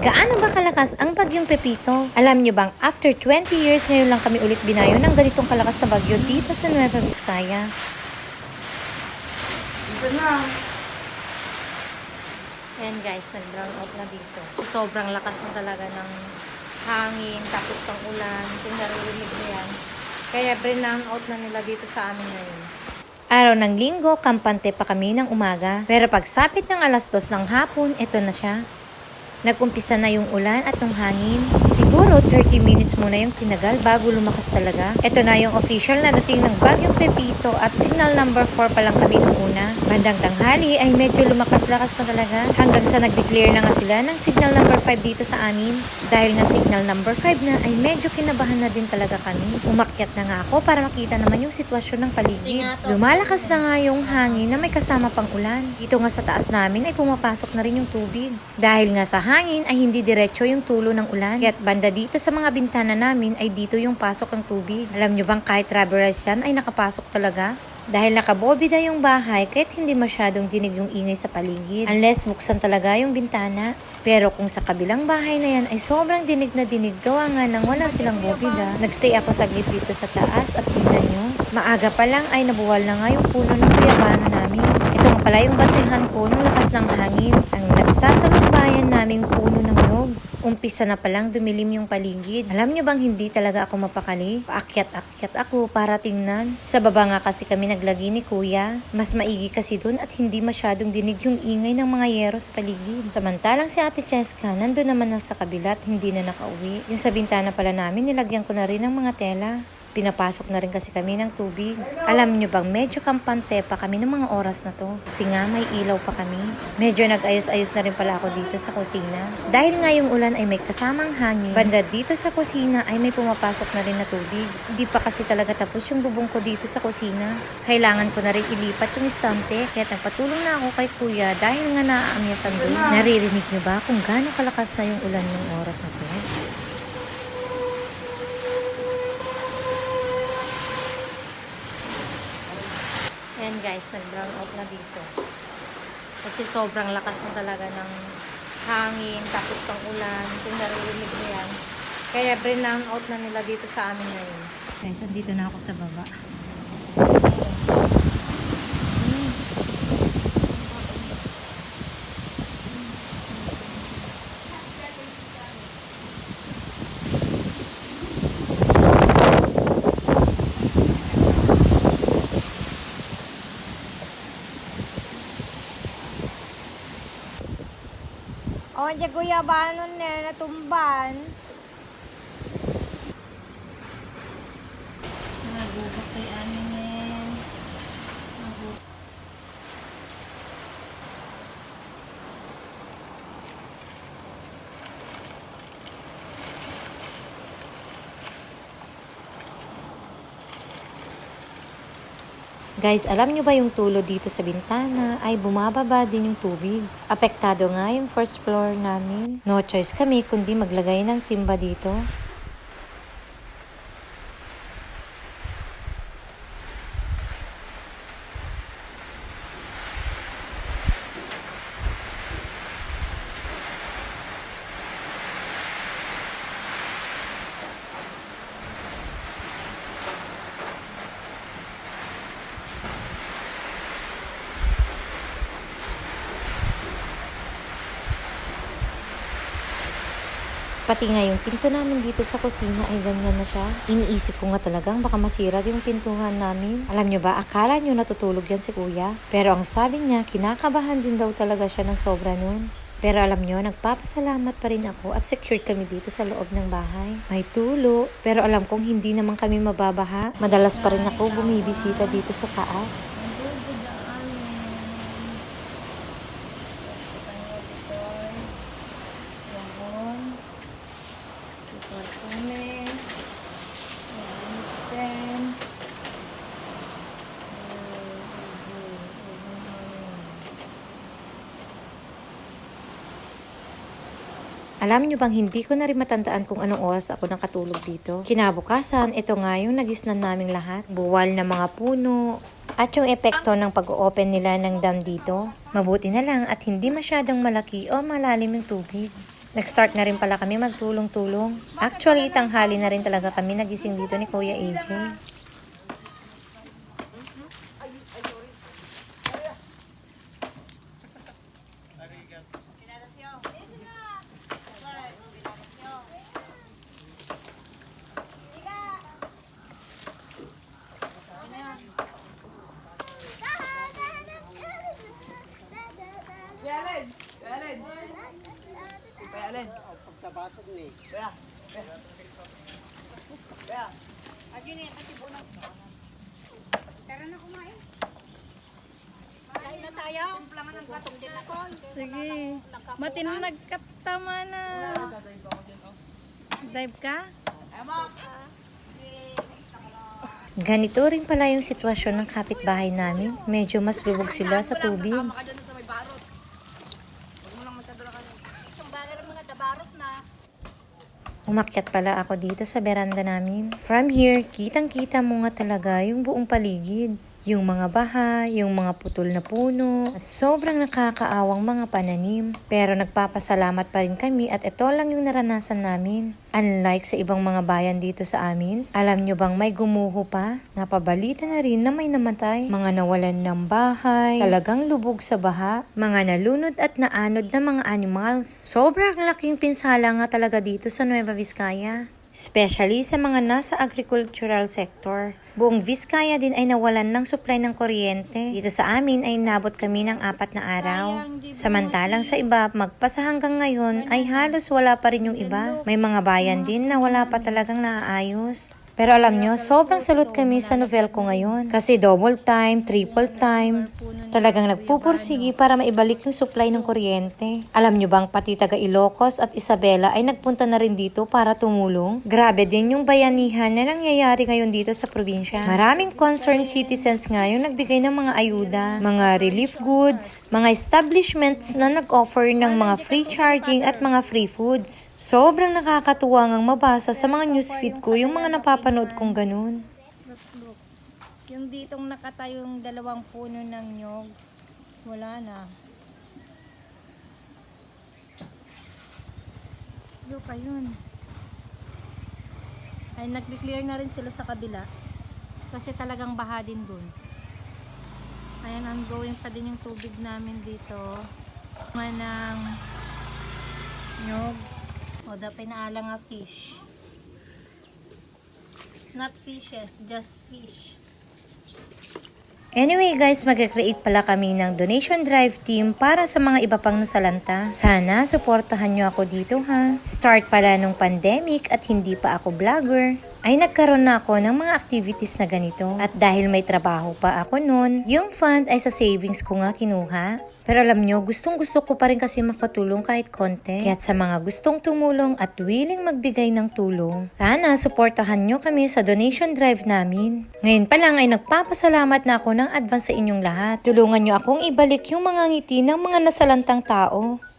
Gaano ba kalakas ang bagyong Pepito? Alam nyo bang after 20 years ngayon lang kami ulit binayo ng ganitong kalakas na bagyo dito sa Nueva Vizcaya. Isa na. Ayan guys, nag-brown out na dito. Sobrang lakas na talaga ng hangin, tapos ng ulan. Kung naririnig mo yan. Kaya brown out na nila dito sa amin ngayon. Araw ng linggo, kampante pa kami ng umaga. Pero pagsapit ng alas dos ng hapon, ito na siya. Nag-umpisa na yung ulan at yung hangin. Siguro 30 minutes muna yung tinagal bago lumakas talaga. Ito na yung official na dating ng bagyong Pepito at signal number 4 pa lang kami nung una. Bandang tanghali ay medyo lumakas-lakas na talaga hanggang sa nag-declare na nga sila ng signal number 5 dito sa amin. Dahil nga signal number 5 na ay medyo kinabahan na din talaga kami. Umakyat na nga ako para makita naman yung sitwasyon ng paligid. Lumalakas na nga yung hangin na may kasama pang ulan. Dito nga sa taas namin ay pumapasok na rin yung tubig. Dahil nga sa hangin ay hindi diretso yung tulo ng ulan. Kaya't banda dito sa mga bintana namin ay dito yung pasok ng tubig. Alam nyo bang kahit rubberized yan ay nakapasok talaga? Dahil nakabobida yung bahay kahit hindi masyadong dinig yung ingay sa paligid. Unless buksan talaga yung bintana. Pero kung sa kabilang bahay na yan ay sobrang dinig na dinig gawa nga nang wala silang bobida. Nagstay ako saglit dito sa taas at tingnan nyo. Maaga pa lang ay nabuwal na nga yung puno ng kuyabano namin. Ito nga pala yung basehan ko ng lakas ng hangin. Ang nagsasalumbayan naming puno ng nyog. Umpisa na palang dumilim yung paligid. Alam nyo bang hindi talaga ako mapakali? Paakyat-akyat ako para tingnan. Sa baba nga kasi kami naglagi ni kuya. Mas maigi kasi dun at hindi masyadong dinig yung ingay ng mga yero sa paligid. Samantalang si ate Cheska nandun naman na sa kabila at hindi na nakauwi. Yung sa bintana pala namin nilagyan ko na rin ng mga tela. Pinapasok na rin kasi kami ng tubig. Alam nyo bang medyo kampante pa kami ng mga oras na to. Kasi nga may ilaw pa kami. Medyo nag-ayos-ayos na rin pala ako dito sa kusina. Dahil nga yung ulan ay may kasamang hangin, banda dito sa kusina ay may pumapasok na rin na tubig. Hindi pa kasi talaga tapos yung bubong ko dito sa kusina. Kailangan ko na rin ilipat yung istante. Kaya nagpatulong na ako kay kuya dahil nga naaamyasan doon. Naririnig nyo ba kung gaano kalakas na yung ulan ng oras na to? Ayan guys, nag-brown out na dito. Kasi sobrang lakas na talaga ng hangin, tapos ng ulan, kung naririnig mo yan. Kaya brown out na nila dito sa amin ngayon. Guys, andito na ako sa baba. O, oh, diyan kuya ba nun na natumban? Nagugot kay amin eh. Nagugot. Guys, alam nyo ba yung tulo dito sa bintana ay bumababa din yung tubig. Apektado nga yung first floor namin. No choice kami kundi maglagay ng timba dito. Pati nga yung pinto namin dito sa kusina ay ganyan na siya. Iniisip ko nga talagang baka masira yung pintuhan namin. Alam nyo ba, akala nyo natutulog yan si kuya. Pero ang sabi niya, kinakabahan din daw talaga siya ng sobra nun. Pero alam nyo, nagpapasalamat pa rin ako at secured kami dito sa loob ng bahay. May tulo, pero alam kong hindi naman kami mababaha. Madalas pa rin ako bumibisita dito sa taas. Alam niyo bang hindi ko na rin matandaan kung anong oras ako nakatulog dito. Kinabukasan, ito nga yung nagisnan naming lahat. Buwal na mga puno. At yung epekto ng pag-open nila ng dam dito. Mabuti na lang at hindi masyadong malaki o malalim yung tubig. Nag-start na rin pala kami magtulong-tulong. Actually, tanghali na rin talaga kami nagising dito ni Kuya AJ. Kain na tayo. Kumplangan ng gatong din ako. Sige. Matino nagkatama na. Dive ka? Ganito rin pala yung sitwasyon ng kapitbahay namin. Medyo mas lubog sila sa tubig. Yung bagay ng mga dabarot na. Umakyat pala ako dito sa beranda namin. From here, kitang-kita mo nga talaga yung buong paligid. Yung mga baha, yung mga putol na puno, at sobrang nakakaawang mga pananim. Pero nagpapasalamat pa rin kami at ito lang yung naranasan namin. Unlike sa ibang mga bayan dito sa amin, alam nyo bang may gumuho pa? Napabalita na rin na may namatay. Mga nawalan ng bahay, talagang lubog sa baha, mga nalunod at naanod na mga animals. Sobrang laking pinsala nga talaga dito sa Nueva Vizcaya. Especially sa mga nasa agricultural sector. Buong Vizcaya din ay nawalan ng supply ng kuryente. Dito sa amin ay nabot kami ng apat na araw. Samantalang sa iba, magpasa hanggang ngayon ay halos wala pa rin yung iba. May mga bayan din na wala pa talagang naaayos. Pero alam nyo, sobrang salute kami sa novel ko ngayon. Kasi double time, triple time, talagang nagpupursigi para maibalik yung supply ng kuryente. Alam nyo bang pati taga Ilocos at Isabela ay nagpunta na rin dito para tumulong? Grabe din yung bayanihan na nangyayari ngayon dito sa probinsya. Maraming concerned citizens nga yung nagbigay ng mga ayuda, mga relief goods, mga establishments na nag-offer ng mga free charging at mga free foods. Sobrang nakakatuwa ngang mabasa sa mga newsfeed ko yung mga napapanood kong ganun. Look. Yung ditong nakatayong dalawang puno ng nyog, wala na. Look, ayun. Ay, nag-clear na rin sila sa kabila. Kasi talagang baha din dun. Ayan, ongoing pa din yung tubig namin dito. Mga ng nyog. O, da pinaala nga fish. Not fishes, just fish. Anyway guys, mag-create pala kami ng donation drive team para sa mga iba pang nasalanta. Sana suportahan nyo ako dito ha. Start pala nung pandemic at hindi pa ako vlogger ay nagkaroon na ako ng mga activities na ganito. At dahil may trabaho pa ako noon, yung fund ay sa savings ko nga kinuha. Pero alam nyo, gustong gusto ko pa rin kasi makatulong kahit konti. Kaya't sa mga gustong tumulong at willing magbigay ng tulong, sana suportahan nyo kami sa donation drive namin. Ngayon pa lang ay nagpapasalamat na ako ng advance sa inyong lahat. Tulungan nyo akong ibalik yung mga ngiti ng mga nasalantang tao.